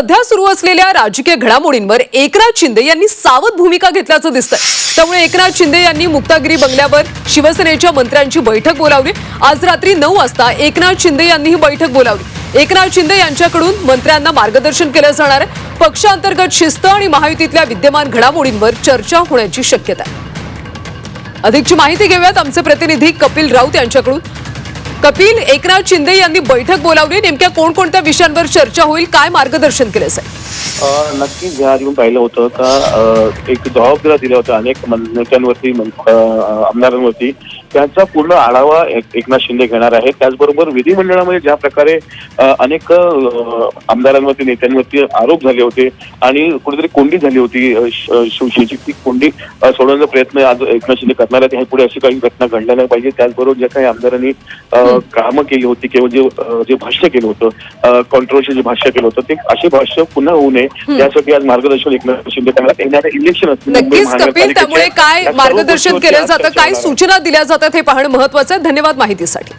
सध्या सुरू असलेल्या राजकीय घडामोडींवर एकनाथ शिंदे यांनी सावध भूमिका घेतल्याचं दिसतंय. त्यामुळे एकनाथ शिंदे यांनी मुक्तागिरी बंगल्यावर शिवसेनेच्या मंत्र्यांची बैठक बोलावली. आज रात्री नऊ वाजता एकनाथ शिंदे यांनी ही बैठक बोलावली. एकनाथ शिंदे यांच्याकडून मंत्र्यांना मार्गदर्शन केलं जाणार आहे. पक्षांतर्गत शिस्त आणि महायुतीतल्या विद्यमान घडामोडींवर चर्चा होण्याची शक्यता आहे. अधिकची माहिती घेऊयात आमचे प्रतिनिधी कपिल राऊत यांच्याकडून. कपिल एकनाथ शिंदे यांनी बैठक बोलावली. नेमक्या कोणकोणत्या विषयांवर चर्चा होईल? काय मार्गदर्शन केलं जाईल नक्कीच या आधी पाहिलं होतं का एक जबाबदाऱ्या दिल्या होत्या अनेक मन- नेत्यांवरती आमदारांवरती. त्यांचा पूर्ण आढावा एक- एकनाथ शिंदे घेणार आहेत. त्याचबरोबर विधिमंडळामध्ये ज्या प्रकारे अनेक आमदारांवरती नेत्यांवरती आरोप झाले होते आणि कुठेतरी कोंडी झाली होती शिवसेनेची ती कोंडी सोडवण्याचा प्रयत्न आज एकनाथ शिंदे करणार आहेत. पुढे अशी काही घटना घडल्या नाही पाहिजे. त्याचबरोबर ज्या काही आमदारांनी कामं केली होती किंवा जे जे भाष्य केलं होतं कॉन्ट्रोवर्शियल जे भाष्य केलं होतं ते असे भाष्य पुन्हा होऊ नये यासाठी आज मार्गदर्शन एकनाथ शिंदे. येणारं इलेक्शन असतील नक्कीच कपिल त्यामुळे काय मार्गदर्शन केलं जातं काय. सूचना दिल्या जातात हे पाहणं महत्वाचं आहे धन्यवाद माहितीसाठी